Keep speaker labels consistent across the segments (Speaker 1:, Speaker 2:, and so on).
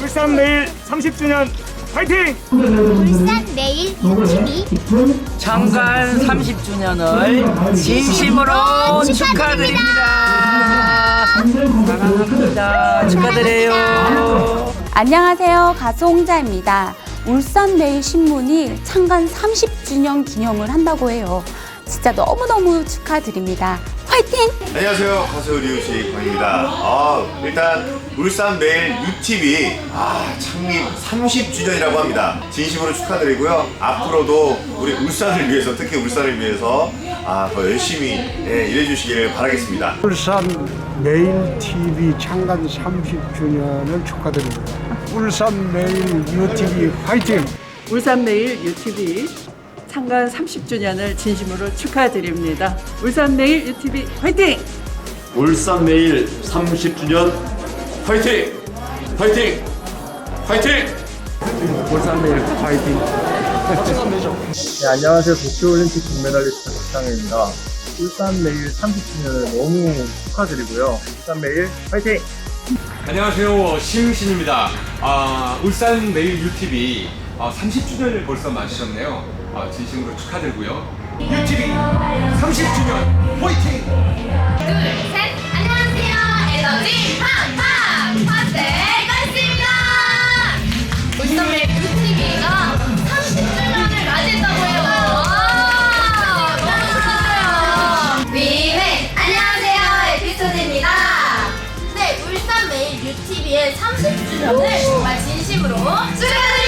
Speaker 1: 울산 내일 30주년 파이팅!
Speaker 2: 울산 내일 유치비
Speaker 3: 창간 30주년을 진심으로 축하드립니다. 사랑합니다. 축하드려요.
Speaker 4: 안녕하세요. 가수 홍자입니다. 울산 매일 신문이 창간 30주년 기념을 한다고 해요. 진짜 너무너무 축하드립니다. 화이팅!
Speaker 5: 안녕하세요 가수 류식 광입니다. 아, 일단 울산 매일 UTV 아, 창립 30주년이라고 합니다. 진심으로 축하드리고요. 앞으로도 우리 울산을 위해서 특히 울산을 위해서 아, 더 열심히 예, 일해주시기를 바라겠습니다.
Speaker 6: 울산 매일 TV 창간 30주년을 축하드립니다. 울산 매일 UTV 화이팅!
Speaker 7: 울산매일 UTV 창간 30주년을 진심으로 축하드립니다. 울산매일 UTV 화이팅!
Speaker 8: 울산 매일 30주년 화이팅! 화이팅! 화이팅!
Speaker 9: 네, 안녕하세요. 도쿄올림픽 금메달리스트 박상현입니다. 울산 매일 30주년을 너무 축하드리고요. 울산 매일 화이팅!
Speaker 8: 안녕하세요. 시흥신입니다. 아, 울산 매일 UTV 아, 30주년을 벌써 맞으셨네요. 아, 진심으로 축하드리고요. UTV 30주년 화이팅!
Speaker 2: 둘 셋. 안녕하세요. 에너지 팡팡 파스텔 가있습니다. 울산 내일 유치비가 30주년을 맞이했다고 해요. 와, 너무 축하드려요. 위회 안녕하세요. 에피소드입니다. 네 울산 매일 유티비의 30주년을 정말 진심으로 축하드립니다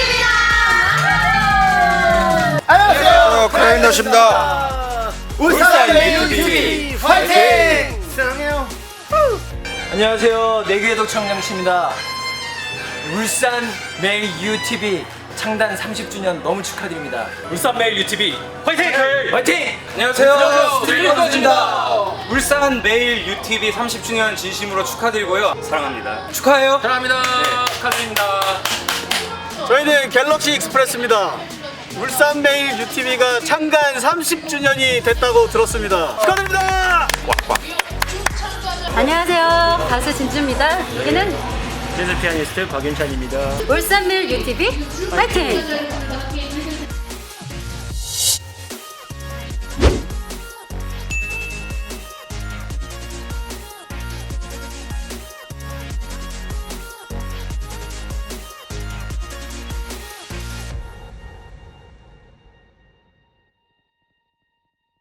Speaker 5: 안녕하세요. 크라임너십니다. 울산 매일 UTV 화이팅!
Speaker 3: 안녕하세요. 내귀의 청량씨입니다. 울산 매일 UTV 창단 30주년 너무 축하드립니다. 울산 매일 UTV 화이팅! 화이팅! 안녕하세요. 스티븐입니다. 울산 매일 UTV 30주년 진심으로 축하드리고요. 사랑합니다. 축하해요. 사랑합니다. 축하드립니다.
Speaker 9: 저희는 갤럭시 익스프레스입니다. 울산 매일 UTV가 창간 30주년이 됐다고 들었습니다. 축하드립니다!
Speaker 10: 안녕하세요. 가수 진주입니다. 여기는
Speaker 3: 재즈 피아니스트 박윤찬입니다.
Speaker 10: 울산밀 UTV 화이팅!